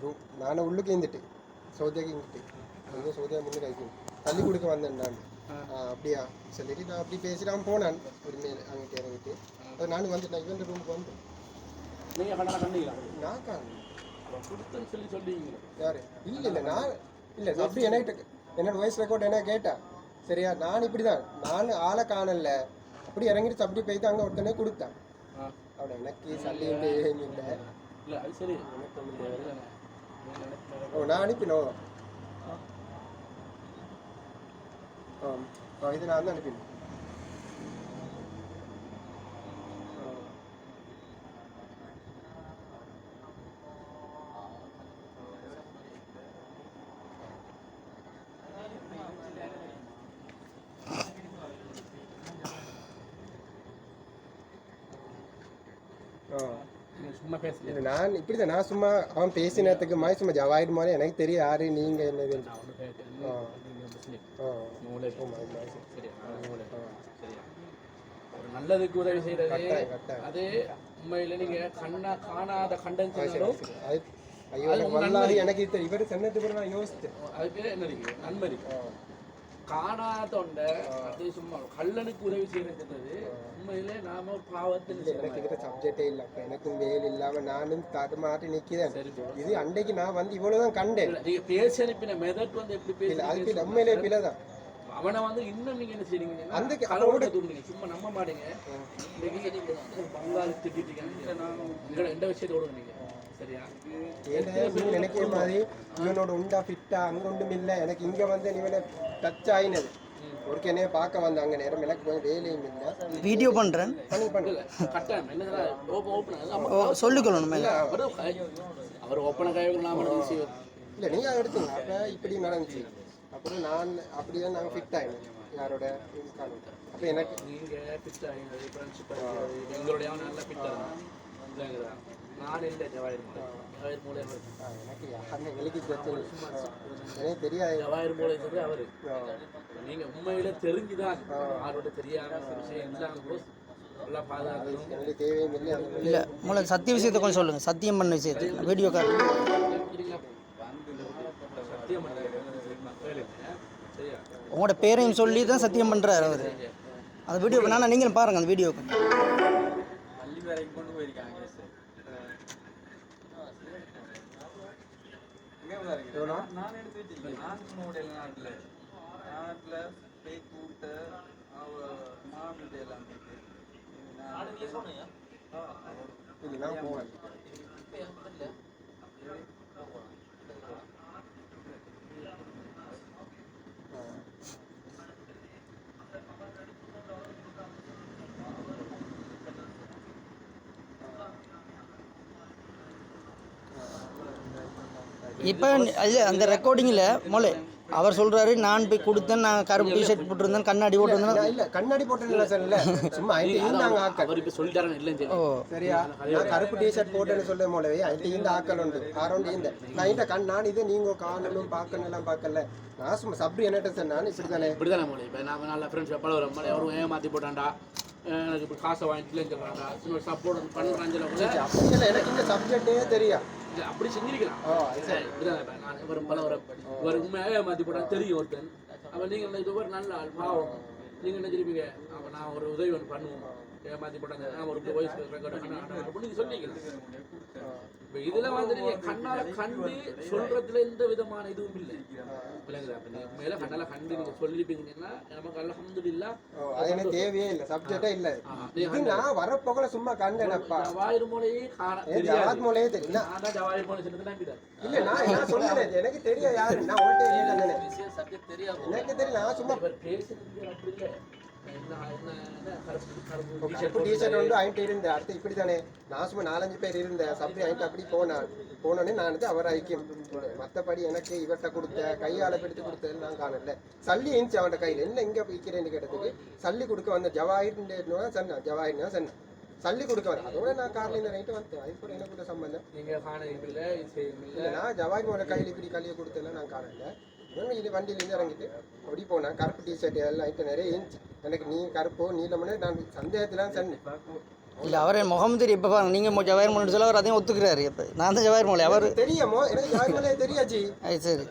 Room நானும் உள்ளுக்கு இருந்துட்டு சௌதியாக்கு இங்கிட்டு அங்கே சௌதியா முன்னு கைக்கு தள்ளி கொடுக்க வந்தேன் நான். அப்படியா? சொல்லிட்டு நான் அப்படி பேசிட்டு அவன் போனான் ஒரு மேல் அங்கிட்டு இறங்கிட்டு. அது நானும் வந்துட்டேன் இவன் ரூமுக்கு வந்து. நான் காணும் யாரு? இல்ல இல்ல நான் இல்ல அப்படி என்கிட்ட என்னோட வாய்ஸ் ரெக்கார்ட் என்ன கேட்டா சரியா நான் இப்படிதான். நான் ஆளை காணல. அப்படி இறங்கிட்டு அப்படி போயிட்டு அங்க ஒருத்தனே கொடுத்தான். அவன் எனக்கு சல்லிட்டு இல்லை இல்ல. அது சரி. ஓ நான் அனுப்பினோம். ஆ, இது நான் தான் அனுப்பினேன். Oh. நீங்க சும்மா பேசல இது நான் நான் சும்மா அவன் பேசினதுக்கு மாதிரி சும்மா ஜவாயிடு மாதிரி எனக்கு தெரியும் யாரு நீங்க என்னது நான் ஒரு நல்லதுக்கு உதவி செய்யறது. அது உண்மையில நீங்க கண்ணா காணாத கண்டன் சரி, சொன்னாலும் சரி. அது ஐயோ எனக்கு இவர் சொன்னது நான் யோசித்தேன் அதுக்கு என்ன நன்மை இருக்கு ஆ. காணாதொண்ட அது சும்மா கள்ளனுக்கு உதவி செய்யறது உண்மையிலே நாம பாவத்தில் எனக்கு சப்ஜெக்டே இல்ல. அப்ப எனக்கும் வேல் இல்லாம நானும் தடுமாறி நிக்கிறேன். இது அன்னைக்கு நான் வந்து இவ்வளவுதான் கண்டேன். நீங்க பேசி அனுப்பின மெதட் வந்து எப்படி இல்ல பேசி அதுக்கு உண்மையிலே பிழைதான். அவனை வந்து இன்னும் நீங்க என்ன செய்றீங்க அந்த கடவுளோட தூண்டுங்க. சும்மா நம்ப மாட்டீங்க பங்காளி திட்டிட்டீங்க எங்கட எந்த விஷயத்தை விடுங்க நீங்க? நீ நினைக்கிற மாதிரி இவனோட உண்டா ஃபிட்டா அங்க ஒன்றும் இல்ல. எனக்கு இங்க வந்து இவனை டச் ஆயினது. ஒரு என்னைய பார்க்க வந்தாங்க நேரம் எனக்கு கொஞ்சம் வேலையும் இல்ல. வீடியோ பண்ணுறேன் பண்ணி பண்ணு. இல்ல கட்டாயம். சொல்லிக்கொள்ளணும் அவர் அவர் ஓப்பன கைவிட நாம என்ன செய்வது இல்ல நீங்க எடுத்துங்க அப்ப இப்படி நடந்துச்சு. அப்புறம் நான் அப்படியே நாங்க ஃபிட் ஆயினோம். யாரோட? அப்ப எனக்கு நீங்க ஃபிட் ஆகினது ஃப்ரெண்ட்ஷிப் எங்களுடைய நல்ல ஃபிட் இல்லைங்களா நான் இல்லை ஜவாயிர் மூலை மூலை எனக்கு பிரச்சனை தெரியாது. மூலை சொல்லி அவரு. உண்மையில தெரிஞ்சுதான் விஷயம் இல்லை மூளை சத்திய விஷயத்தை கொஞ்சம் சொல்லுங்கள் சத்தியம் பண்ண விஷயத்தை. Video call. சரியா? உங்களோட பேரையும் சொல்லி தான் சத்தியம் பண்ணுறாரு அவர். அந்த வீடியோ நான் நீங்களும் பாருங்கள் அந்த வீடியோ பள்ளி வரைக்கும் கொண்டு போயிருக்காங்க? நான் எடுத்து வச்சிருக்கேன். நான் சும்மா நாட்டில் நாட்டில் போய் கூட்ட அவ மாமிட்ட எல்லாம் போயிட்டு. இது நான் போவேன் இப்போ இல்லை அந்த ரெக்கார்டிங்கில் மொழி. அவர் சொல்கிறாரு நான் போய் கொடுத்தேன் நான் கருப்பு டிஷர்ட் போட்டிருந்தேன் கண்ணாடி போட்டிருந்தேன். நான் இல்ல கண்ணாடி போட்டேன்னு சார் இல்ல. சும்மா ஐடி இருந்தாங்க ஆக்கள் அவர் இப்ப சொல்லிட்டாரன் இல்லைன்னு ஓ. சரியா? நான் கருப்பு டிஷர்ட் போட்டேன்னு சொல்ல போலவே ஐடி இந்த ஆக்கள் உண்டு. ஆரோண்டு இந்த நான் இந்த கண் நான் இது நீங்க காணலும் பார்க்கணும் எல்லாம் பார்க்கல. நான் சும்மா சப்ரி என்னட்ட சார் நான் இப்படி தானே இப்படிதானே மொழி. இப்போ நாம நல்ல ஃப்ரெண்ட்ஸ் எப்போ வர மாதிரி அவரும் ஏமாத்தி போட்டான்டா. எனக்கு இப்படி காசை வாங்கிட்டு இன்னொரு சப்போர்ட் பண்ணுறாங்க அப்படி இல்லை. எனக்கு இந்த சப்ஜெக்டே தெரியும் அப்படி செஞ்சிருக்கலாம் நான் இவரும் பல ஒரு ஒரு உண்மையாக ஏமாத்தி போட்டான் தெரியும் ஒருத்தன் அப்போ நீங்கள் இது ஒரு நல்ல ஆள் பாவம் நீங்கள் என்ன சொல்லிப்பீங்க அப்போ நான் ஒரு உதவி ஒன்று பண்ணுவோம் ஏமாத்தி போட்டாங்க நான் ஒரு வாய்ஸ் ரெக்கார்டு நீங்கள் சொன்னீங்க இப்போ இதில் வந்து நீங்கள் கண்ணால் கண்டு சொல்றதுல எந்த விதமான இதுவும் இல்லை. விளங்குதா? மேலே கண்ணால் கண்டு நீங்கள் சொல்லியிருப்பீங்கன்னா நமக்கு அல்ஹம்துலில்லா ஓ அது எனக்கு தேவையே இல்லை சப்ஜெக்டே இல்லை இது நான் வரப்போகல சும்மா கண்டேனப்பா. ஜவாயிர் ஏன் ஜவாத் மூலையே தெரியும் நான் ஜவாயிர் சொன்னது நம்பிட்டார் இல்ல நான் என்ன சொல்றேன்? எனக்கு தெரியும் யாரு நான் உன்கிட்ட இல்லை தானே எனக்கு தெரியும் நான் சும்மா பேசுறது அப்படி இல்லை. டிஷர்ட் வந்து ஆயிட்டு இருந்தேன். அடுத்து இப்படி தானே நான் சும்மா நாலஞ்சு பேர் இருந்தேன். ஆயிட்டு அப்படி போனான். போனோடனே நான் வந்து அவர் ஐக்கியம். மற்றபடி எனக்கு இவர்கிட்ட கொடுத்த கையால எடுத்து கொடுத்தது நான் காணல. சல்லி இருந்துச்சு அவன் கையில். என்ன இங்க விற்கிறேன்னு கேட்டதுக்கு சல்லி கொடுக்க வந்த ஜவாஹிர் சொன்னான். ஜவாஹிர் தான் சொன்னான். சல்லி கொடுக்க அதோட நான் கார்ல இந்த நைட்டு வந்தேன். அது கூட எனக்கு கூட சம்பந்தம். நீங்க காண நான் ஜவாஹிரோட கையில் இப்படி கையை கொடுத்தேன் நான் காணல. இது வண்டியிலேருந்து இறங்கிட்டு அப்படி போனேன். கருப்பு டிஷர்ட் எல்லாம் ஐட்டம் நிறைய இருந்துச்சு. எனக்கு நீ கருப்போ நீலமனே நான் சந்தேகத்தில் சொன்னேன் இல்லை அவர் முகம் தெரியும் இப்போ பாருங்க நீங்கள் ஜவாயர் மொழி சொல்ல அவர் அதையும் ஒத்துக்கிறாரு இப்போ. நான் தான் ஜவாயர் மொழி அவர் தெரியுமோ எனக்கு யாருமே தெரியாச்சு சரி.